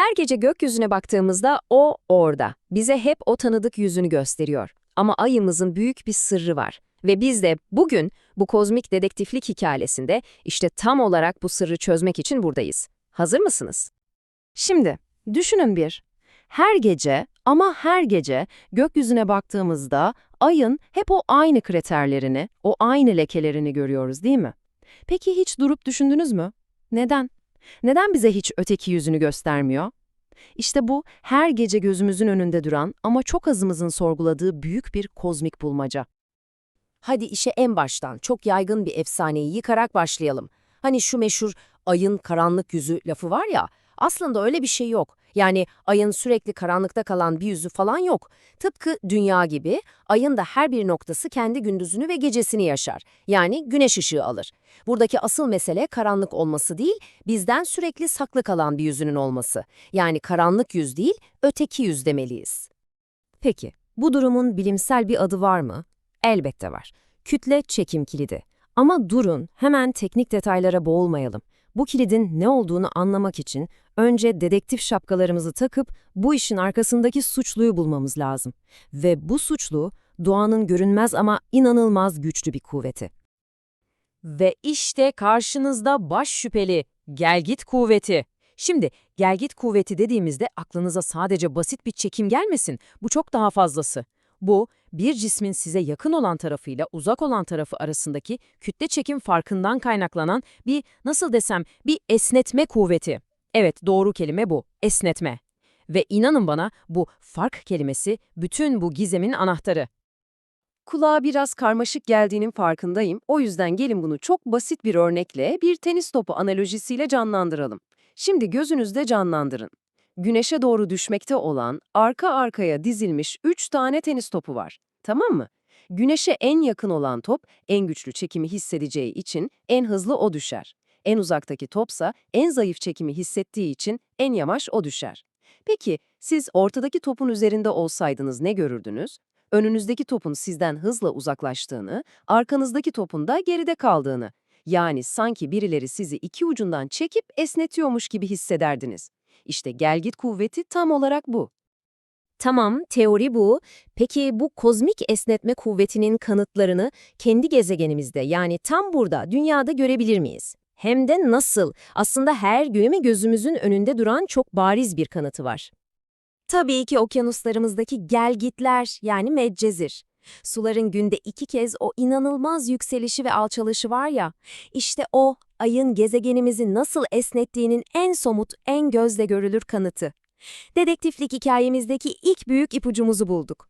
Her gece gökyüzüne baktığımızda o orada. Bize hep o tanıdık yüzünü gösteriyor. Ama ayımızın büyük bir sırrı var. Ve biz de bugün bu kozmik dedektiflik hikayesinde işte tam olarak bu sırrı çözmek için buradayız. Hazır mısınız? Şimdi düşünün bir. Her gece ama her gece gökyüzüne baktığımızda ayın hep o aynı kriterlerini, o aynı lekelerini görüyoruz değil mi? Peki hiç durup düşündünüz mü? Neden? Neden bize hiç öteki yüzünü göstermiyor? İşte bu her gece gözümüzün önünde duran ama çok azımızın sorguladığı büyük bir kozmik bulmaca. Hadi işe en baştan çok yaygın bir efsaneyi yıkarak başlayalım. Hani şu meşhur ayın karanlık yüzü lafı var ya, aslında öyle bir şey yok. Yani ayın sürekli karanlıkta kalan bir yüzü falan yok. Tıpkı dünya gibi ayın da her bir noktası kendi gündüzünü ve gecesini yaşar. Yani güneş ışığı alır. Buradaki asıl mesele karanlık olması değil, bizden sürekli saklı kalan bir yüzünün olması. Yani karanlık yüz değil, öteki yüz demeliyiz. Peki, bu durumun bilimsel bir adı var mı? Elbette var. Kütle çekim kilidi. Ama durun, hemen teknik detaylara boğulmayalım. Bu kilidin ne olduğunu anlamak için önce dedektif şapkalarımızı takıp bu işin arkasındaki suçluyu bulmamız lazım. Ve bu suçlu, doğanın görünmez ama inanılmaz güçlü bir kuvveti. Ve işte karşınızda baş şüpheli, gelgit kuvveti. Şimdi gelgit kuvveti dediğimizde aklınıza sadece basit bir çekim gelmesin. Bu çok daha fazlası. Bu, bir cismin size yakın olan tarafıyla uzak olan tarafı arasındaki kütle çekim farkından kaynaklanan bir, nasıl desem, bir esnetme kuvveti. Evet, doğru kelime bu, esnetme. Ve inanın bana bu fark kelimesi bütün bu gizemin anahtarı. Kulağa biraz karmaşık geldiğinin farkındayım. O yüzden gelin bunu çok basit bir örnekle, bir tenis topu analojisiyle canlandıralım. Şimdi gözünüzde canlandırın. Güneşe doğru düşmekte olan, arka arkaya dizilmiş 3 tane tenis topu var. Tamam mı? Güneşe en yakın olan top, en güçlü çekimi hissedeceği için en hızlı o düşer. En uzaktaki topsa en zayıf çekimi hissettiği için en yavaş o düşer. Peki siz ortadaki topun üzerinde olsaydınız ne görürdünüz? Önünüzdeki topun sizden hızla uzaklaştığını, arkanızdaki topun da geride kaldığını. Yani sanki birileri sizi iki ucundan çekip esnetiyormuş gibi hissederdiniz. İşte gelgit kuvveti tam olarak bu. Tamam, teori bu. Peki bu kozmik esnetme kuvvetinin kanıtlarını kendi gezegenimizde yani tam burada, dünyada görebilir miyiz? Hem de nasıl? Aslında her gün gözümüzün önünde duran çok bariz bir kanıtı var. Tabii ki okyanuslarımızdaki gelgitler yani medcezir. Suların günde iki kez o inanılmaz yükselişi ve alçalışı var ya, işte o ayın gezegenimizi nasıl esnettiğinin en somut, en gözle görülür kanıtı. Dedektiflik hikayemizdeki ilk büyük ipucumuzu bulduk.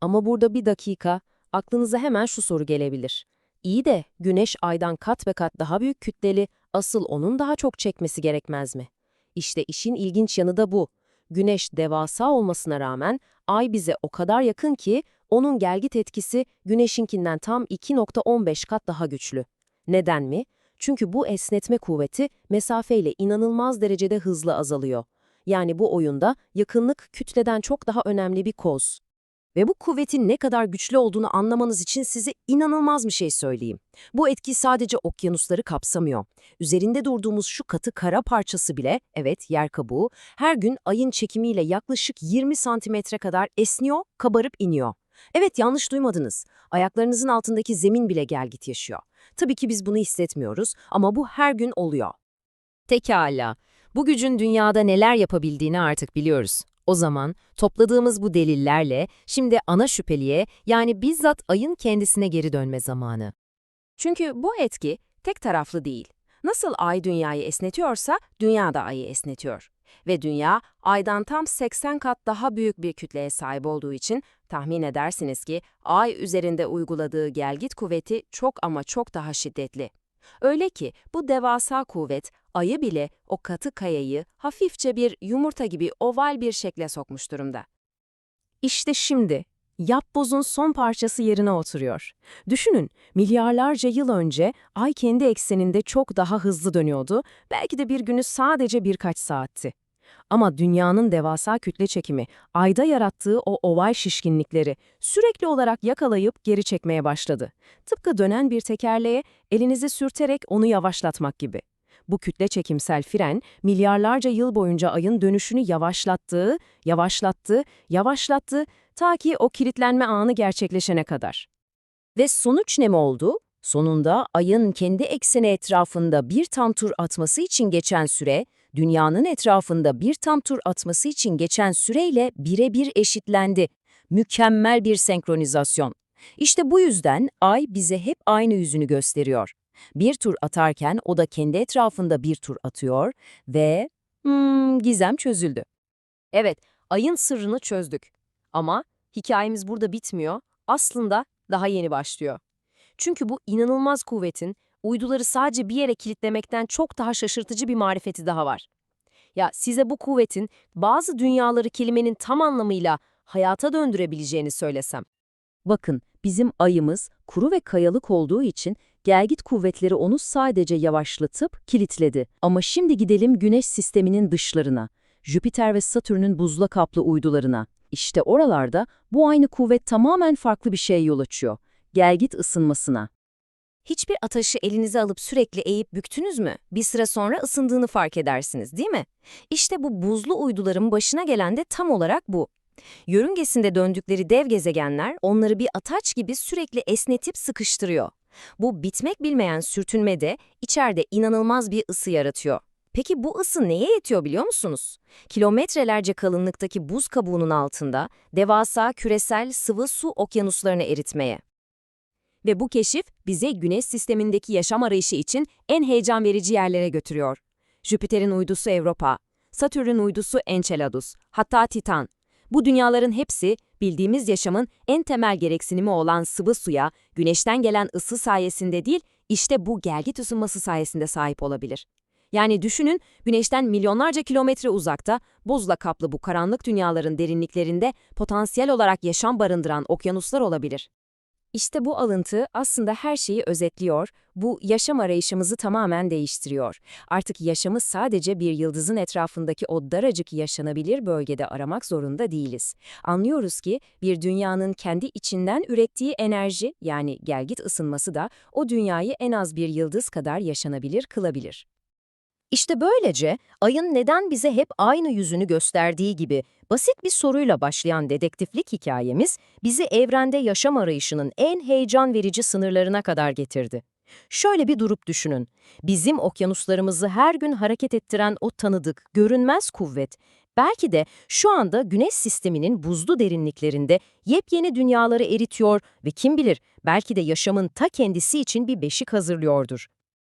Ama burada bir dakika, aklınıza hemen şu soru gelebilir. İyi de güneş aydan kat ve kat daha büyük kütleli, asıl onun daha çok çekmesi gerekmez mi? İşte işin ilginç yanı da bu. Güneş devasa olmasına rağmen ay bize o kadar yakın ki onun gelgit etkisi güneşinkinden tam 2.15 kat daha güçlü. Neden mi? Çünkü bu esnetme kuvveti mesafeyle inanılmaz derecede hızlı azalıyor. Yani bu oyunda yakınlık kütleden çok daha önemli bir koz. Ve bu kuvvetin ne kadar güçlü olduğunu anlamanız için size inanılmaz bir şey söyleyeyim. Bu etki sadece okyanusları kapsamıyor. Üzerinde durduğumuz şu katı kara parçası bile, evet yer kabuğu, her gün ayın çekimiyle yaklaşık 20 santimetre kadar esniyor, kabarıp iniyor. Evet yanlış duymadınız. Ayaklarınızın altındaki zemin bile gelgit yaşıyor. Tabii ki biz bunu hissetmiyoruz ama bu her gün oluyor. Pekala. Bu gücün dünyada neler yapabildiğini artık biliyoruz. O zaman topladığımız bu delillerle şimdi ana şüpheliye yani bizzat ayın kendisine geri dönme zamanı. Çünkü bu etki tek taraflı değil. Nasıl ay dünyayı esnetiyorsa dünya da ayı esnetiyor. Ve dünya aydan tam 80 kat daha büyük bir kütleye sahip olduğu için tahmin edersiniz ki ay üzerinde uyguladığı gelgit kuvveti çok ama çok daha şiddetli. Öyle ki bu devasa kuvvet ayı bile o katı kayayı hafifçe bir yumurta gibi oval bir şekle sokmuş durumda. İşte şimdi yapbozun son parçası yerine oturuyor. Düşünün, milyarlarca yıl önce ay kendi ekseninde çok daha hızlı dönüyordu, belki de bir günü sadece birkaç saatti. Ama dünyanın devasa kütle çekimi, ayda yarattığı o oval şişkinlikleri sürekli olarak yakalayıp geri çekmeye başladı. Tıpkı dönen bir tekerleğe elinizi sürterek onu yavaşlatmak gibi. Bu kütle çekimsel fren, milyarlarca yıl boyunca ayın dönüşünü yavaşlattığı, yavaşlattı, yavaşlattı ta ki o kilitlenme anı gerçekleşene kadar. Ve sonuç ne mi oldu? Sonunda ayın kendi ekseni etrafında bir tam tur atması için geçen süre, dünyanın etrafında bir tam tur atması için geçen süreyle birebir eşitlendi. Mükemmel bir senkronizasyon. İşte bu yüzden ay bize hep aynı yüzünü gösteriyor. Bir tur atarken o da kendi etrafında bir tur atıyor ve hmm, gizem çözüldü. Evet, ayın sırrını çözdük. Ama hikayemiz burada bitmiyor, aslında daha yeni başlıyor. Çünkü bu inanılmaz kuvvetin uyduları sadece bir yere kilitlemekten çok daha şaşırtıcı bir marifeti daha var. Ya size bu kuvvetin bazı dünyaları kelimenin tam anlamıyla hayata döndürebileceğini söylesem. Bakın, bizim ayımız kuru ve kayalık olduğu için gelgit kuvvetleri onu sadece yavaşlatıp kilitledi. Ama şimdi gidelim Güneş sisteminin dışlarına. Jüpiter ve Satürn'ün buzla kaplı uydularına. İşte oralarda bu aynı kuvvet tamamen farklı bir şeye yol açıyor. Gelgit ısınmasına. Hiçbir ataşı elinize alıp sürekli eğip büktünüz mü? Bir süre sonra ısındığını fark edersiniz, değil mi? İşte bu buzlu uyduların başına gelen de tam olarak bu. Yörüngesinde döndükleri dev gezegenler onları bir ataç gibi sürekli esnetip sıkıştırıyor. Bu bitmek bilmeyen sürtünme de içeride inanılmaz bir ısı yaratıyor. Peki bu ısı neye yetiyor biliyor musunuz? Kilometrelerce kalınlıktaki buz kabuğunun altında devasa küresel sıvı su okyanuslarını eritmeye. Ve bu keşif bizi Güneş sistemindeki yaşam arayışı için en heyecan verici yerlere götürüyor. Jüpiter'in uydusu Europa, Satürn'ün uydusu Enceladus, hatta Titan. Bu dünyaların hepsi bildiğimiz yaşamın en temel gereksinimi olan sıvı suya, güneşten gelen ısı sayesinde değil, işte bu gelgit ısınması sayesinde sahip olabilir. Yani düşünün, güneşten milyonlarca kilometre uzakta, buzla kaplı bu karanlık dünyaların derinliklerinde potansiyel olarak yaşam barındıran okyanuslar olabilir. İşte bu alıntı aslında her şeyi özetliyor, bu yaşam arayışımızı tamamen değiştiriyor. Artık yaşamı sadece bir yıldızın etrafındaki o daracık yaşanabilir bölgede aramak zorunda değiliz. Anlıyoruz ki bir dünyanın kendi içinden ürettiği enerji yani gelgit ısınması da o dünyayı en az bir yıldız kadar yaşanabilir kılabilir. İşte böylece ayın neden bize hep aynı yüzünü gösterdiği gibi basit bir soruyla başlayan dedektiflik hikayemiz bizi evrende yaşam arayışının en heyecan verici sınırlarına kadar getirdi. Şöyle bir durup düşünün. Bizim okyanuslarımızı her gün hareket ettiren o tanıdık, görünmez kuvvet, belki de şu anda Güneş sisteminin buzlu derinliklerinde yepyeni dünyaları eritiyor ve kim bilir belki de yaşamın ta kendisi için bir beşik hazırlıyordur.